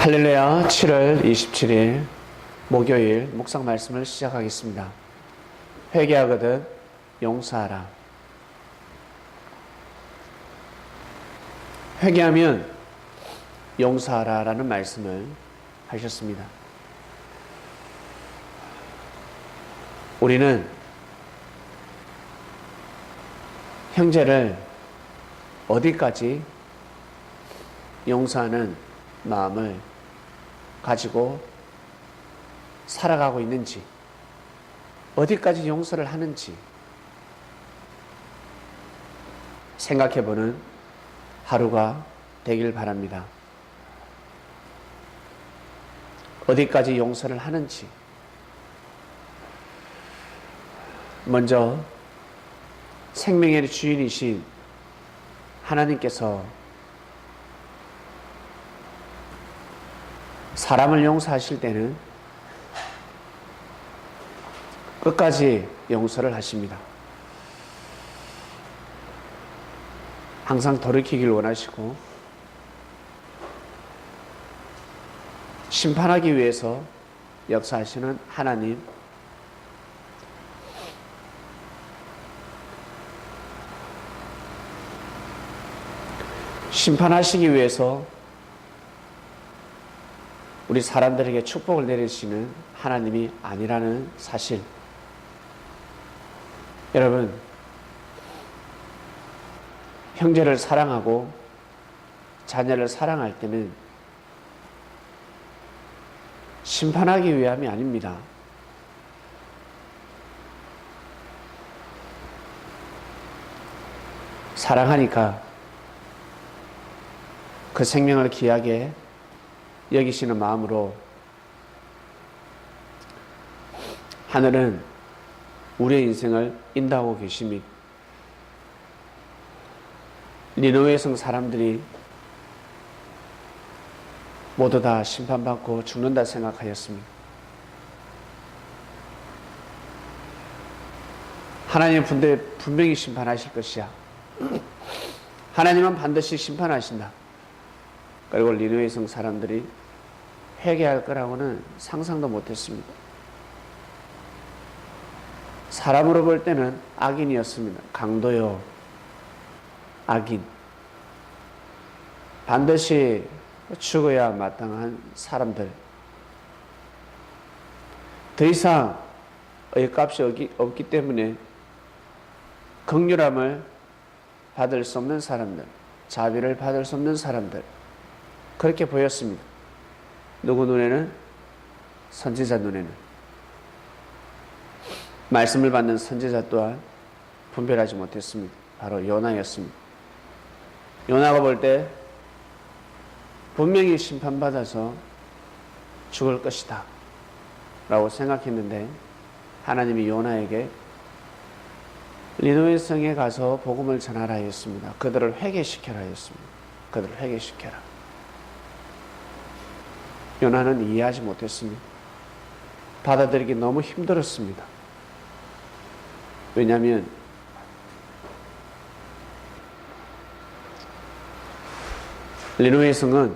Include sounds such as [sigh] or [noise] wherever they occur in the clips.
할렐루야 7월 27일 목요일 묵상 말씀을 시작하겠습니다. 회개하거든 용서하라. 회개하면 용서하라 라는 말씀을 하셨습니다. 우리는 형제를 어디까지 용서하는 마음을 가지고 살아가고 있는지, 어디까지 용서를 하는지 생각해 보는 하루가 되길 바랍니다. 어디까지 용서를 하는지. 먼저 생명의 주인이신 하나님께서 사람을 용서하실 때는 끝까지 용서를 하십니다. 항상 돌이키길 원하시고 심판하기 위해서 역사하시는 하나님 심판하시기 위해서 우리 사람들에게 축복을 내리시는 하나님이 아니라는 사실. 여러분, 형제를 사랑하고 자녀를 사랑할 때는 심판하기 위함이 아닙니다. 사랑하니까 그 생명을 귀하게 여기시는 마음으로 하늘은 우리의 인생을 인도하고 계심이 니노의 성 사람들이 모두 다 심판받고 죽는다 생각하였습니다. 하나님 분대 분명히 심판하실 것이야. 하나님은 반드시 심판하신다. 그리고 니누의 성 사람들이 회개할 거라고는 상상도 못했습니다. 사람으로 볼 때는 악인이었습니다. 강도요, 악인. 반드시 죽어야 마땅한 사람들. 더 이상 의값이 없기, 없기 때문에 극률함을 받을 수 없는 사람들, 자비를 받을 수 없는 사람들. 그렇게 보였습니다. 누구 눈에는? 선지자 눈에는. 말씀을 받는 선지자 또한 분별하지 못했습니다. 바로 요나였습니다. 요나가 볼 때 분명히 심판받아서 죽을 것이다. 라고 생각했는데 하나님이 요나에게 리노의 성에 가서 복음을 전하라 했습니다. 그들을 회개시켜라 했습니다. 그들을 회개시켜라. 요나는 이해하지 못했습니다. 받아들이기 너무 힘들었습니다. 왜냐하면 리노의 성은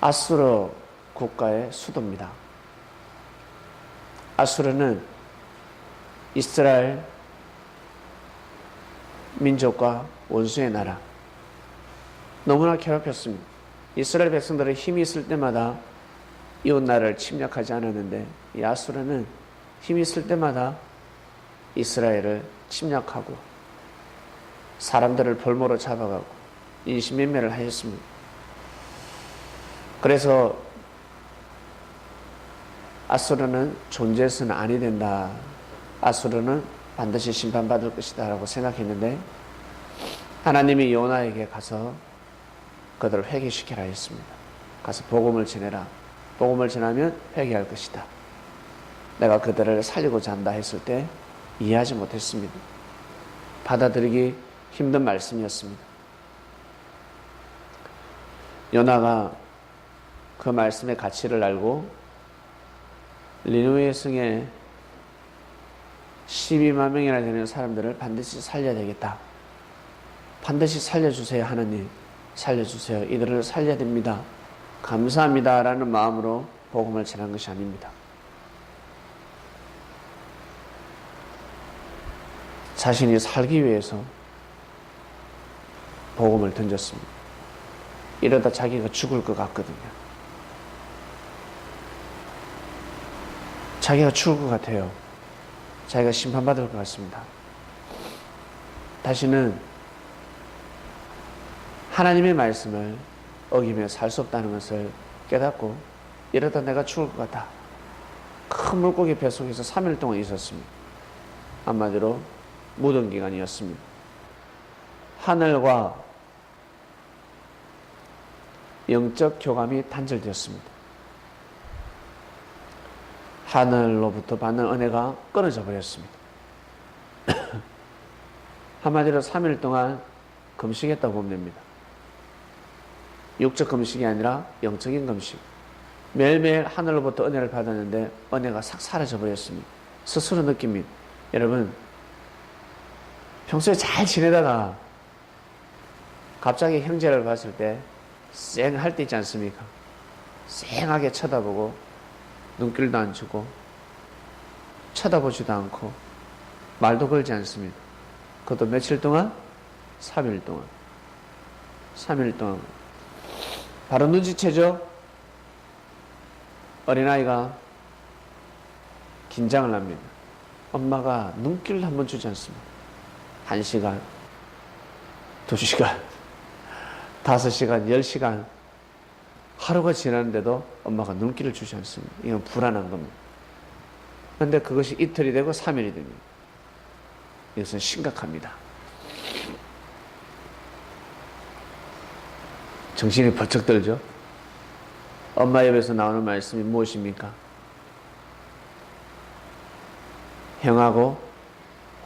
아수르 국가의 수도입니다. 아수르는 이스라엘 민족과 원수의 나라. 너무나 괴롭혔습니다. 이스라엘 백성들은 힘이 있을 때마다 이웃 나라를 침략하지 않았는데 이 아수르는 힘이 있을 때마다 이스라엘을 침략하고 사람들을 볼모로 잡아가고 인신매매를 하였습니다. 그래서 아수르는 존재해서는 아니 된다. 아수르는 반드시 심판받을 것이다 라고 생각했는데 하나님이 요나에게 가서 그들을 회개시키라 했습니다. 가서 복음을 전해라. 복음을 전하면 회개할 것이다. 내가 그들을 살리고자 한다 했을 때 이해하지 못했습니다. 받아들이기 힘든 말씀이었습니다. 요나가 그 말씀의 가치를 알고 리누의 성에 12만 명이나 되는 사람들을 반드시 살려야 되겠다. 반드시 살려주세요, 하나님. 살려주세요. 이들을 살려야 됩니다. 감사합니다 라는 마음으로 복음을 전한 것이 아닙니다. 자신이 살기 위해서 복음을 던졌습니다. 이러다 자기가 죽을 것 같거든요. 자기가 죽을 것 같아요. 자기가 심판받을 것 같습니다. 다시는 하나님의 말씀을 어기며 살 수 없다는 것을 깨닫고 이러다 내가 죽을 것 같다. 큰 물고기 뱃속에서 3일 동안 있었습니다. 한마디로 무덤 기간이었습니다. 하늘과 영적 교감이 단절되었습니다. 하늘로부터 받는 은혜가 끊어져 버렸습니다. [clears throat] 한마디로 3일 동안 금식했다고 보면 됩니다. 육적 금식이 아니라 영적인 금식. 매일매일 하늘로부터 은혜를 받았는데 은혜가 싹 사라져 버렸습니다. 스스로 느낍니다. 여러분, 평소에 잘 지내다가 갑자기 형제를 봤을 때 쌩할 때 있지 않습니까? 쌩하게 쳐다보고 눈길도 안 주고 쳐다보지도 않고 말도 걸지 않습니다. 그것도 며칠 동안? 3일 동안. 3일 동안. 바로 눈치채죠? 어린아이가 긴장을 합니다. 엄마가 눈길을 한번 주지 않습니다. 한 시간, 두 시간, [laughs] 다섯 시간, 열 시간, 하루가 지났는데도 엄마가 눈길을 주지 않습니다. 이건 불안한 겁니다. 그런데 그것이 이틀이 되고 3일이 됩니다. 이것은 심각합니다. 정신이 번쩍 들죠? 엄마 입에서 나오는 말씀이 무엇입니까? 형하고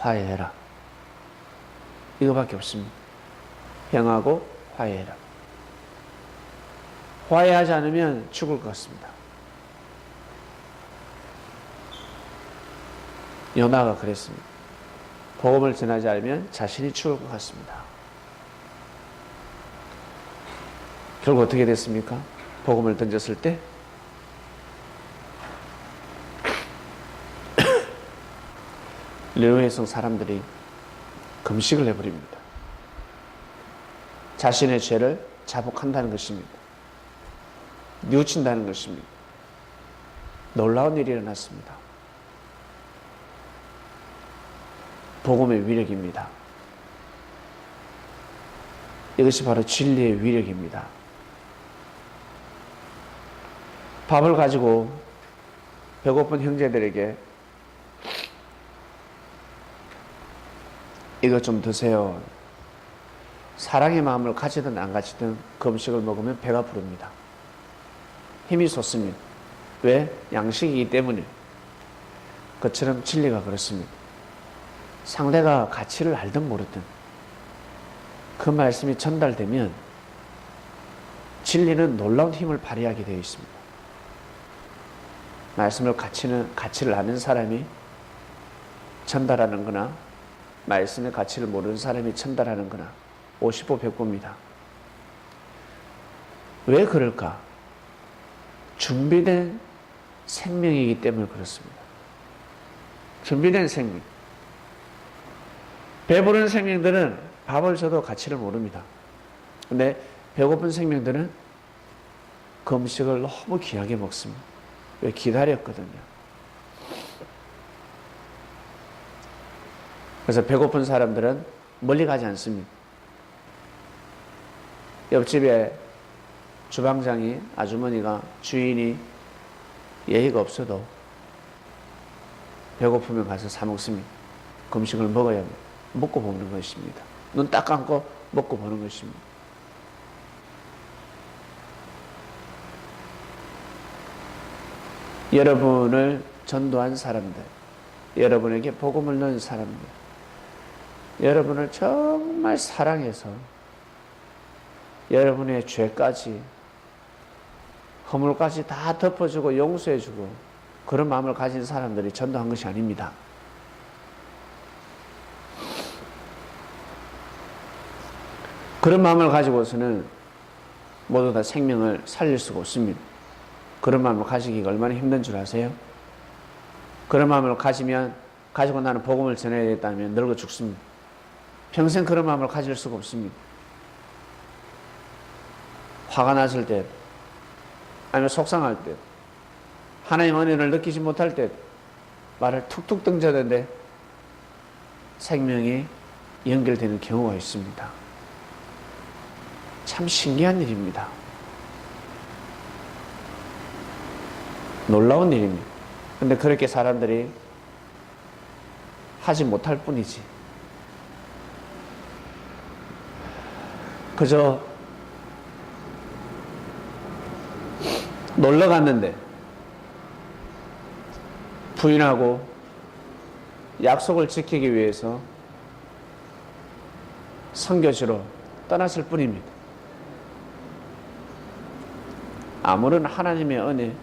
화해해라. 이거밖에 없습니다. 형하고 화해해라. 화해하지 않으면 죽을 것 같습니다. 요나가 그랬습니다. 복음을 전하지 않으면 자신이 죽을 것 같습니다. 결국 어떻게 됐습니까? 복음을 던졌을 때 [coughs] 르웨성 사람들이 금식을 해버립니다. 자신의 죄를 자복한다는 것입니다. 뉘우친다는 것입니다. 놀라운 일이 일어났습니다. 복음의 위력입니다. 이것이 바로 진리의 위력입니다. 밥을 가지고 배고픈 형제들에게 이것 좀 드세요. 사랑의 마음을 가지든 안 가지든 그 음식을 먹으면 배가 부릅니다. 힘이 솟습니다. 왜? 양식이기 때문에. 그처럼 진리가 그렇습니다. 상대가 가치를 알든 모르든 그 말씀이 전달되면 진리는 놀라운 힘을 발휘하게 되어 있습니다. 말씀을 가치는, 가치를 아는 사람이 전달하는 거나 말씀의 가치를 모르는 사람이 전달하는 거나 50보 100보입니다. 왜 그럴까? 준비된 생명이기 때문에 그렇습니다. 준비된 생명. 배부른 생명들은 밥을 줘도 가치를 모릅니다. 근데 배고픈 생명들은 그 음식을 너무 귀하게 먹습니다. 왜 기다렸거든요. 그래서 배고픈 사람들은 멀리 가지 않습니다. 옆집에 주방장이 아주머니가 주인이 예의가 없어도 배고프면 가서 사 먹습니다. 금식을 먹어야 합니다. 먹고 보는 것입니다. 눈 딱 감고 먹고 보는 것입니다. 여러분을 전도한 사람들, 여러분에게 복음을 넣은 사람들, 여러분을 정말 사랑해서 여러분의 죄까지 허물까지 다 덮어주고 용서해주고 그런 마음을 가진 사람들이 전도한 것이 아닙니다. 그런 마음을 가지고서는 모두 다 생명을 살릴 수가 없습니다. 그런 마음을 가지기가 얼마나 힘든 줄 아세요? 그런 마음을 가지면 가지고 나는 복음을 전해야겠다면 늙어 죽습니다. 평생 그런 마음을 가질 수가 없습니다. 화가 났을 때, 아니면 속상할 때, 하나님 은혜를 느끼지 못할 때 말을 툭툭 던져대는데 생명이 연결되는 경우가 있습니다. 참 신기한 일입니다. 놀라운 일입니다. 근데 그렇게 사람들이 하지 못할 뿐이지. 그저 놀러 갔는데 부인하고 약속을 지키기 위해서 선교지로 떠났을 뿐입니다. 아무런 하나님의 은혜,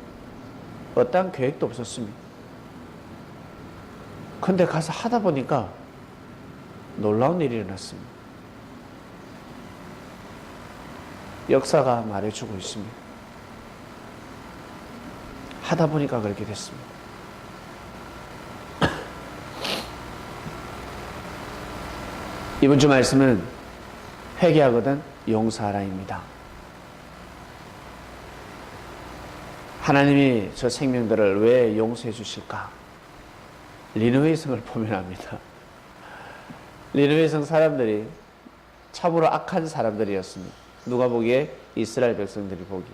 어떠한 계획도 없었습니다. 근데 가서 하다 보니까 놀라운 일이 일어났습니다. 역사가 말해주고 있습니다. 하다 보니까 그렇게 됐습니다. 이번 주 말씀은 회개하거든 용서하라입니다. 하나님이 저 생명들을 왜 용서해 주실까? 리누의 성을 보면 압니다. 리누의 성 사람들이 참으로 악한 사람들이었습니다. 누가 보기에 이스라엘 백성들이 보기.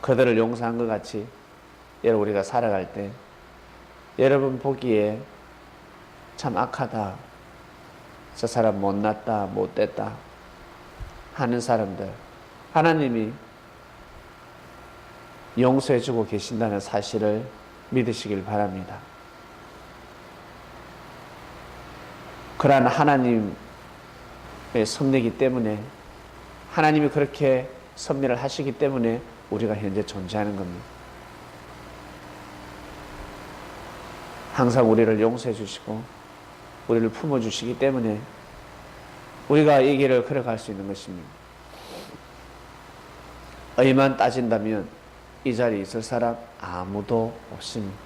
그들을 용서한 것 같이 여러분 우리가 살아갈 때 여러분 보기에 참 악하다. 저 사람 못났다, 못됐다 하는 사람들 하나님이 용서해주고 계신다는 사실을 믿으시길 바랍니다. 그러한 하나님의 섭리이기 때문에 하나님이 그렇게 섭리를 하시기 때문에 우리가 현재 존재하는 겁니다. 항상 우리를 용서해 주시고 우리를 품어 주시기 때문에 우리가 이 길을 걸어갈 수 있는 것입니다. 의만 따진다면 이 자리에 있을 사람 아무도 없습니다.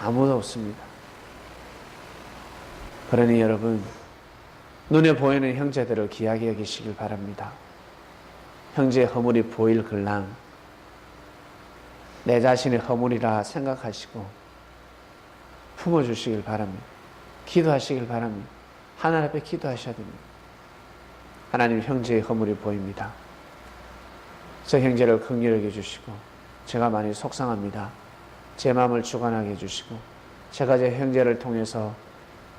아무도 없습니다. 그러니 여러분, 눈에 보이는 형제들을 귀하게 여기시길 바랍니다. 형제의 허물이 보일 글랑 내 자신의 허물이라 생각하시고 품어주시길 바랍니다. 기도하시길 바랍니다. 하나님 앞에 기도하셔야 됩니다. 하나님 형제의 허물이 보입니다. 저 형제를 긍휼하게 해주시고 제가 많이 속상합니다. 제 마음을 주관하게 해주시고 제가 제 형제를 통해서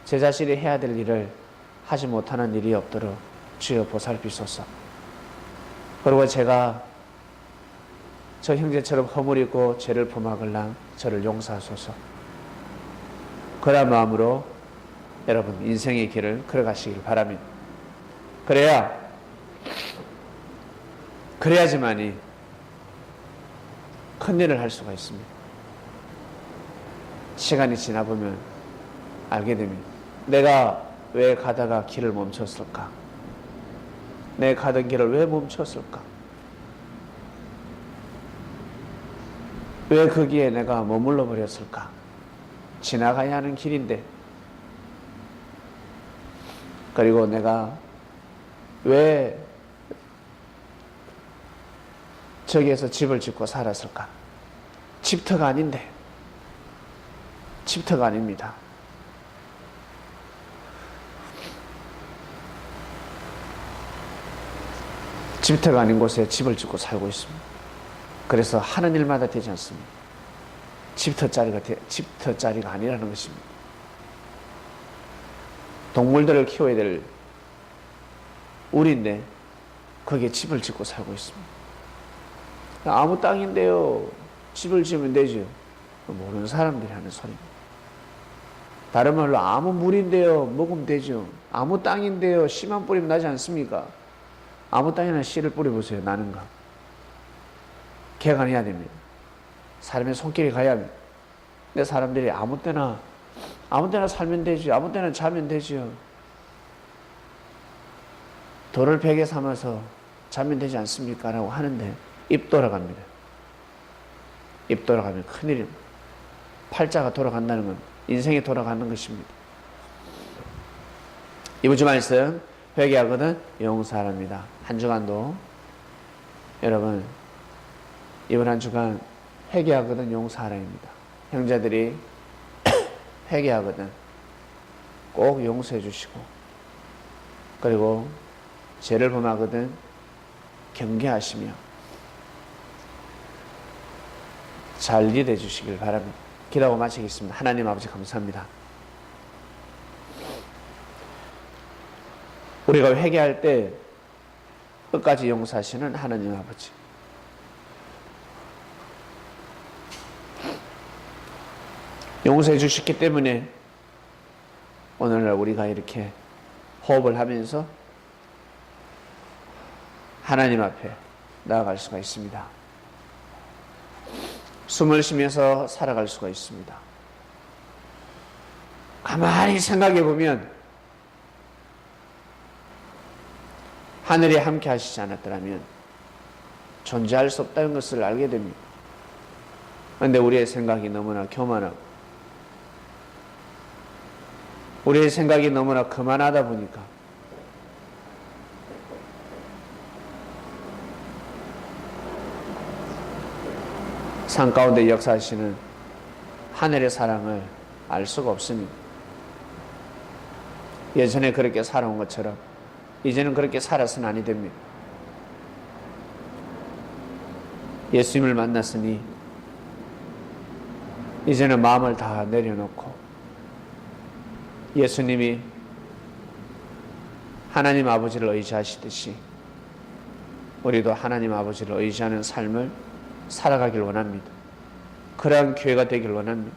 제 자신이 해야 될 일을 하지 못하는 일이 없도록 주여 보살피소서. 그리고 제가 저 형제처럼 허물 있고 죄를 범하걸랑 저를 용서하소서. 그런 마음으로 여러분 인생의 길을 걸어가시길 바랍니다. 그래야 그래야지만이 큰 일을 할 수가 있습니다. 시간이 지나 보면 알게 됩니다. 내가 왜 가다가 길을 멈췄을까? 내 가던 길을 왜 멈췄을까? 왜 거기에 내가 머물러 버렸을까? 지나가야 하는 길인데. 그리고 내가 왜 저기에서 집을 짓고 살았을까? 집터가 아닌데. 집터가 아닙니다. 집터가 아닌 곳에 집을 짓고 살고 있습니다. 그래서 하는 일마다 되지 않습니다. 집터짜리가, 집터짜리가 아니라는 것입니다. 동물들을 키워야 될 우리인데 거기에 집을 짓고 살고 있습니다. 아무 땅인데요. 집을 지으면 되죠. 모르는 사람들이 하는 소리입니다. 다른 말로 아무 물인데요. 먹으면 되죠. 아무 땅인데요. 씨만 뿌리면 나지 않습니까? 아무 땅이나 씨를 뿌려보세요. 나는가? 개간해야 됩니다. 사람의 손길이 가야 합니다. 근데 사람들이 아무 때나, 아무 때나 살면 되죠. 아무 때나 자면 되죠. 돌을 베개 삼아서 자면 되지 않습니까? 라고 하는데 입 돌아갑니다. 입 돌아가면 큰일입니다. 팔자가 돌아간다는 건 인생이 돌아가는 것입니다. 이번 주 말씀 회개하거든 용서하랍니다. 한 주간도 여러분 이번 한 주간 회개하거든 용서하라입니다. 형제들이 [coughs] 회개하거든 꼭 용서해 주시고 그리고 죄를 범하거든 경계하시며 잘 일해 주시길 바랍니다. 기도하고 마치겠습니다. 하나님 아버지 감사합니다. 우리가 회개할 때 끝까지 용서하시는 하나님 아버지. 용서해 주셨기 때문에 오늘날 우리가 이렇게 호흡을 하면서 하나님 앞에 나아갈 수가 있습니다. 숨을 쉬면서 살아갈 수가 있습니다. 가만히 생각해 보면 하늘이 함께 하시지 않았더라면 존재할 수 없다는 것을 알게 됩니다. 그런데 우리의 생각이 너무나 교만하고 우리의 생각이 너무나 그만하다 보니까 산 가운데 역사하시는 하늘의 사랑을 알 수가 없습니다. 예전에 그렇게 살아온 것처럼 이제는 그렇게 살아서는 아니 됩니다. 예수님을 만났으니 이제는 마음을 다 내려놓고 예수님이 하나님 아버지를 의지하시듯이 우리도 하나님 아버지를 의지하는 삶을 살아가길 원합니다. 그러한 교회가 되길 원합니다.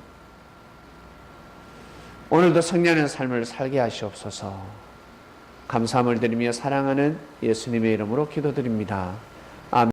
오늘도 성령의 삶을 살게 하시옵소서. 감사함을 드리며 사랑하는 예수님의 이름으로 기도드립니다.